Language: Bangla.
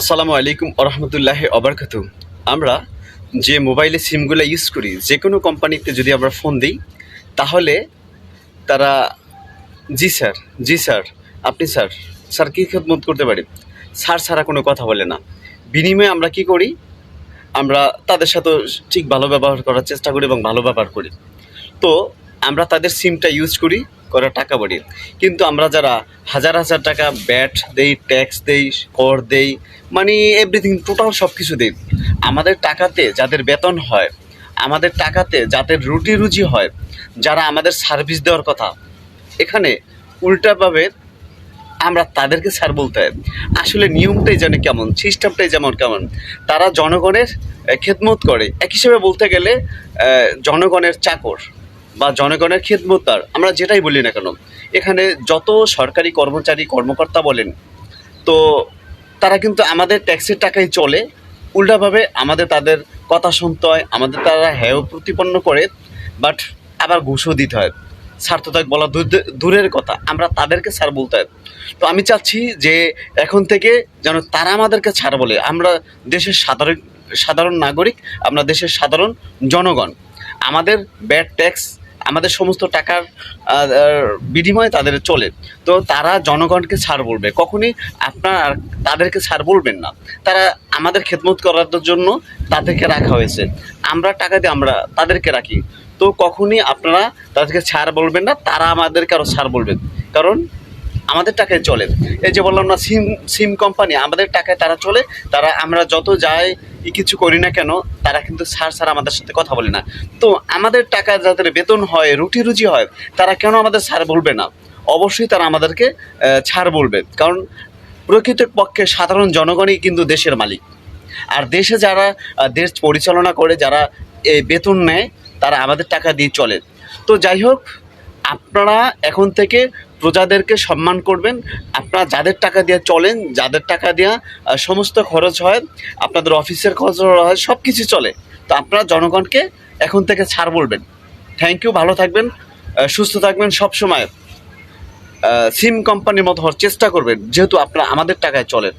আসসালামু আলাইকুম আরহামতুল্লাহ অবরকাত আমরা যে মোবাইলে সিমগুলো ইউজ করি যে কোনো কোম্পানিতে যদি আমরা ফোন দিই, তাহলে তারা, জি স্যার জি স্যার, আপনি স্যার স্যার কী খেদমত করতে পারি? স্যার ছাড়া কোনো কথা বলে না। বিনিময়ে আমরা কি করি? আমরা তাদের সাথে ঠিক ভালো ব্যবহার করার চেষ্টা করি এবং ভালো ব্যবহার করি। তো আমরা তাদের সিমটা ইউজ করি করে টাকা বাড়ি কিন্তু আমরা যারা হাজার হাজার টাকা ব্যাট দেই ট্যাক্স দেই কর দেই মানে এভরিথিং টোটাল সব কিছু দেই, আমাদের টাকাতে যাদের বেতন হয়, আমাদের টাকাতে যাদের রুটি রুজি হয়, যারা আমাদের সার্ভিস দেওয়ার কথা, এখানে উল্টাভাবে আমরা তাদেরকে স্যার বলতে হয়। আসলে নিয়মটাই যেন কেমন সিস্টেমটাই যেমন কেমন, তারা জনগণের খেদমত করে। এক হিসেবে বলতে গেলে জনগণের চাকর। বা জনগণের খেদমতার আমরা যেটাই বলি না কেন, এখানে যত সরকারি কর্মচারী, কর্মকর্তা বলেন, তো তারা কিন্তু আমাদের ট্যাক্সের টাকায় চলে। উল্টাভাবে আমাদের তাদের কথা শুনতে হয়, আমাদের তারা হেয় প্রতিপন্ন করে বাট আবার ঘুষও দিতে হয়। স্বার্থত্যাগ বলা দূরের কথা, আমরা তাদেরকে স্যার বলতে হয়। তো আমি চাচ্ছি যে এখন থেকে যেন তারা আমাদেরকে ছাড় বলে, আমরা দেশের সাধারণ সাধারণ নাগরিক, আমরা দেশের সাধারণ জনগণ, আমাদের ব্যাড ট্যাক্স আমাদের সমস্ত টাকার বিনিময়ে তাদের চলে। তো তারা জনগণকে ছাড় বলবে। কখনই আপনার তাদেরকে ছাড় বলবেন না। তারা আমাদের খেদমত করার জন্য তাদেরকে রাখা হয়েছে। আমরা টাকা দিয়ে আমরা তাদেরকে রাখি। তো কখনই আপনারা তাদেরকে ছাড় বলবেন না, তারা আমাদেরকে আরও ছাড় বলবেন। কারণ আমাদের টাকায় চলে। এই যে বললাম না, সিম সিম কোম্পানি আমাদের টাকায় তারা চলে, তারা আমরা যত যাই কিছু করি না কেন, তারা কিন্তু স্যার স্যার আমাদের সাথে কথা বলে না। তো আমাদের টাকা যাদের বেতন হয়, রুটি রুজি হয়, তারা কেন আমাদের স্যার বলবে না? অবশ্যই তারা আমাদেরকে ছাড় বলবে। কারণ প্রকৃত পক্ষে সাধারণ জনগণই কিন্তু দেশের মালিক। আর দেশে যারা দেশ পরিচালনা করে, যারা বেতন নেয়, তারা আমাদের টাকা দিয়ে চলে। তো যাই হোক আপনারা এখন থেকে প্রজাদেরকে সম্মান করবেন। আপনারা যাদের টাকা দিয়ে চলেন যাদের টাকা আহ, সমস্ত খরচ হয় আপনাদের অফিসের খরচ হয় সব কিছু চলে। তো আপনারা জনগণকে এখন থেকে ছাড় বলবেন। থ্যাংক ইউ ভালো থাকবেন সুস্থ থাকবেন সব সময় সিম কোম্পানির মতো হওয়ার চেষ্টা করবেন যেহেতু আপনারা আমাদের টাকায় চলেন।